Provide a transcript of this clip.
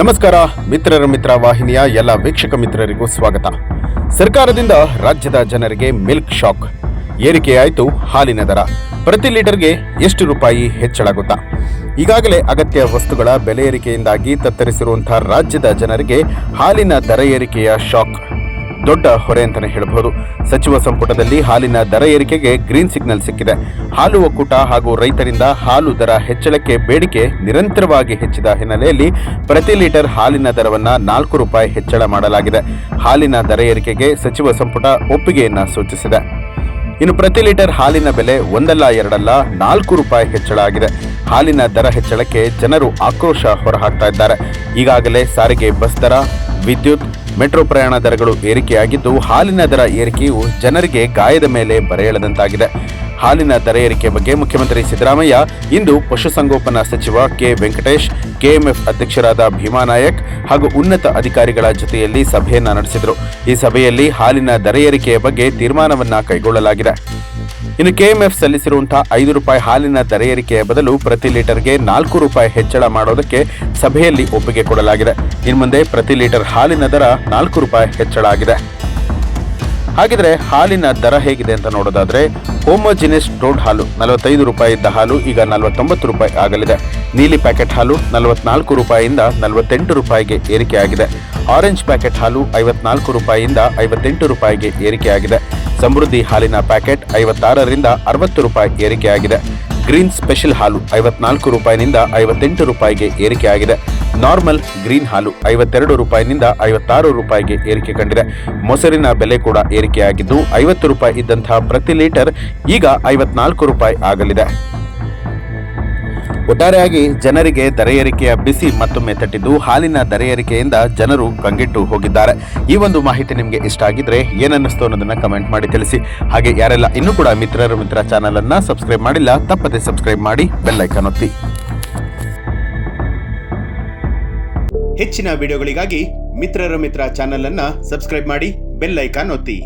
ನಮಸ್ಕಾರ, ಮಿತ್ರರ ಮಿತ್ರ ವಾಹಿನಿಯ ಎಲ್ಲ ವೀಕ್ಷಕ ಮಿತ್ರರಿಗೂ ಸ್ವಾಗತ. ಸರ್ಕಾರದಿಂದ ರಾಜ್ಯದ ಜನರಿಗೆ ಮಿಲ್ಕ್ ಶಾಕ್. ಏರಿಕೆಯಾಯಿತು ಹಾಲಿನ ದರ. ಪ್ರತಿ ಲೀಟರ್ಗೆ ಎಷ್ಟು ರೂಪಾಯಿ ಹೆಚ್ಚಳಾಗುತ್ತಾ? ಈಗಾಗಲೇ ಅಗತ್ಯ ವಸ್ತುಗಳ ಬೆಲೆ ಏರಿಕೆಯಿಂದಾಗಿ ತತ್ತರಿಸಿರುವಂತಹ ರಾಜ್ಯದ ಜನರಿಗೆ ಹಾಲಿನ ದರ ಏರಿಕೆಯ ಶಾಕ್. ದೊಡ್ಡ ಹೊರೆ ಅಂತಲೇ ಹೇಳಬಹುದು ಸಚಿವ ಸಂಪುಟದಲ್ಲಿ ಹಾಲಿನ ದರ ಏರಿಕೆಗೆ ಗ್ರೀನ್ ಸಿಗ್ನಲ್ ಸಿಕ್ಕಿದೆ. ಹಾಲು ಒಕ್ಕೂಟ ಹಾಗೂ ರೈತರಿಂದ ಹಾಲು ದರ ಹೆಚ್ಚಳಕ್ಕೆ ಬೇಡಿಕೆ ನಿರಂತರವಾಗಿ ಹೆಚ್ಚಿದ ಹಿನ್ನೆಲೆಯಲ್ಲಿ ಪ್ರತಿ ಲೀಟರ್ ಹಾಲಿನ ದರವನ್ನು ನಾಲ್ಕು ರೂಪಾಯಿ ಹೆಚ್ಚಳ ಮಾಡಲಾಗಿದೆ. ಹಾಲಿನ ದರ ಏರಿಕೆಗೆ ಸಚಿವ ಸಂಪುಟ ಒಪ್ಪಿಗೆಯನ್ನು ಸೂಚಿಸಿದೆ. ಇನ್ನು ಪ್ರತಿ ಲೀಟರ್ ಹಾಲಿನ ಬೆಲೆ ಒಂದಲ್ಲ, ಎರಡಲ್ಲ, ನಾಲ್ಕು ರೂಪಾಯಿ ಹೆಚ್ಚಳ ಆಗಿದೆ. ಹಾಲಿನ ದರ ಹೆಚ್ಚಳಕ್ಕೆ ಜನರು ಆಕ್ರೋಶ ಹೊರಹಾಕ್ತಾ ಇದ್ದಾರೆ. ಈಗಾಗಲೇ ಸಾರಿಗೆ ಬಸ್ ದರ, ವಿದ್ಯುತ್ ಮೆಟ್ರೋ ಪ್ರಯಾಣ ದರಗಳು ಏರಿಕೆಯಾಗಿದ್ದು, ಹಾಲಿನ ದರ ಏರಿಕೆಯು ಜನರಿಗೆ ಗಾಯದ ಮೇಲೆ ಬರೆ ಎಳೆದಂತಾಗಿದೆ ಹಾಲಿನ ದರ ಏರಿಕೆ ಬಗ್ಗೆ ಮುಖ್ಯಮಂತ್ರಿ ಸಿದ್ದರಾಮಯ್ಯ ಇಂದು ಪಶುಸಂಗೋಪನಾ ಸಚಿವ ಕೆ. ವೆಂಕಟೇಶ್, ಕೆಎಂಎಫ್ ಅಧ್ಯಕ್ಷರಾದ ಭೀಮಾ ನಾಯಕ್ ಹಾಗೂ ಉನ್ನತ ಅಧಿಕಾರಿಗಳ ಜೊತೆಯಲ್ಲಿ ಸಭೆಯನ್ನ ನಡೆಸಿದರು. ಈ ಸಭೆಯಲ್ಲಿ ಹಾಲಿನ ದರ ಏರಿಕೆಯ ಬಗ್ಗೆ ತೀರ್ಮಾನವನ್ನ ಕೈಗೊಳ್ಳಲಾಗಿದೆ. ಇನ್ನು ಕೆಎಂಎಫ್ ಸಲ್ಲಿಸಿರುವಂತಹ ಐದು ರೂಪಾಯಿ ಹಾಲಿನ ದರ ಏರಿಕೆಯ ಬದಲು ಪ್ರತಿ ಲೀಟರ್ಗೆ ನಾಲ್ಕು ರೂಪಾಯಿ ಹೆಚ್ಚಳ ಮಾಡೋದಕ್ಕೆ ಸಭೆಯಲ್ಲಿ ಒಪ್ಪಿಗೆ ಕೊಡಲಾಗಿದೆ. ಇನ್ನು ಮುಂದೆ ಪ್ರತಿ ಲೀಟರ್ ಹಾಲಿನ ದರ ನಾಲ್ಕು ರೂಪಾಯಿ ಹೆಚ್ಚಳ ಆಗಿದೆ. ಹಾಗಿದ್ರೆ ಹಾಲಿನ ದರ ಹೇಗಿದೆ ಅಂತ ನೋಡೋದಾದ್ರೆ, ಹೋಮೋಜಿನಿಯಸ್ ಟೋಡ್ ಹಾಲು ನಲವತ್ತೈದು ರೂಪಾಯಿ ಇದ್ದ ಹಾಲು ಈಗ ನಲವತ್ತೊಂಬತ್ತು ರೂಪಾಯಿ ಆಗಲಿದೆ. ನೀಲಿ ಪ್ಯಾಕೆಟ್ ಹಾಲು ನಲವತ್ನಾಲ್ಕು ರೂಪಾಯಿಯಿಂದ ನಲವತ್ತೆಂಟು ರೂಪಾಯಿಗೆ ಏರಿಕೆಯಾಗಿದೆ. ಆರೆಂಜ್ ಪ್ಯಾಕೆಟ್ ಹಾಲು ಐವತ್ನಾಲ್ಕು ರೂಪಾಯಿಯಿಂದ ಐವತ್ತೆಂಟು ರೂಪಾಯಿಗೆ ಏರಿಕೆಯಾಗಿದೆ. ಸಮೃದ್ಧಿ ಹಾಲಿನ ಪ್ಯಾಕೆಟ್ ಐವತ್ತಾರರಿಂದ ಅರವತ್ತು ರೂಪಾಯಿ ಏರಿಕೆಯಾಗಿದೆ. ಗ್ರೀನ್ ಸ್ಪೆಷಲ್ ಹಾಲು ಐವತ್ನಾಲ್ಕು ರೂಪಾಯಿನಿಂದ ಐವತ್ತೆಂಟು ರೂಪಾಯಿಗೆ ಏರಿಕೆಯಾಗಿದೆ. ನಾರ್ಮಲ್ ಗ್ರೀನ್ ಹಾಲು ಐವತ್ತೆರಡು ರೂಪಾಯಿನಿಂದ ಐವತ್ತಾರು ರೂಪಾಯಿಗೆ ಏರಿಕೆ ಕಂಡಿದೆ. ಮೊಸರಿನ ಬೆಲೆ ಕೂಡ ಏರಿಕೆಯಾಗಿದ್ದು ಐವತ್ತು ರೂಪಾಯಿ ಇದ್ದಂತಹ ಪ್ರತಿ ಲೀಟರ್ ಈಗ ಐವತ್ನಾಲ್ಕು ರೂಪಾಯಿ ಆಗಲಿದೆ. ಒಟ್ಟಾರೆಯಾಗಿ ಜನರಿಗೆ ದರ ಬಿಸಿ ಮತ್ತೊಮ್ಮೆ ತಟ್ಟಿದ್ದು ಹಾಲಿನ ದರ ಏರಿಕೆಯಿಂದ ಜನರು ಕಂಗೆಟ್ಟು ಹೋಗಿದ್ದಾರೆ. ಈ ಒಂದು ಮಾಹಿತಿ ನಿಮಗೆ ಇಷ್ಟ ಆಗಿದ್ರೆ ಏನನ್ನಿಸ್ತು ಅನ್ನೋದನ್ನ ಕಮೆಂಟ್ ಮಾಡಿ ತಿಳಿಸಿ. ಹಾಗೆ ಯಾರೆಲ್ಲ ಇನ್ನೂ ಕೂಡ ಮಿತ್ರರ ಮಿತ್ರ ಚಾನಲ್ ಅನ್ನ ಸಬ್ಸ್ಕ್ರೈಬ್ ಮಾಡಿಲ್ಲ, ತಪ್ಪದೆ ಸಬ್ಸ್ಕ್ರೈಬ್ ಮಾಡಿ ಬೆಲ್ ಐಕಾನ್ ಒತ್ತಿ. ಹೆಚ್ಚಿನ ವಿಡಿಯೋಗಳಿಗಾಗಿ ಮಿತ್ರರ ಮಿತ್ರ ಚಾನಲ್ ಅನ್ನ ಸಬ್ಸ್ಕ್ರೈಬ್ ಮಾಡಿ ಬೆಲ್ ಐಕಾನ್ ಒತ್ತಿ.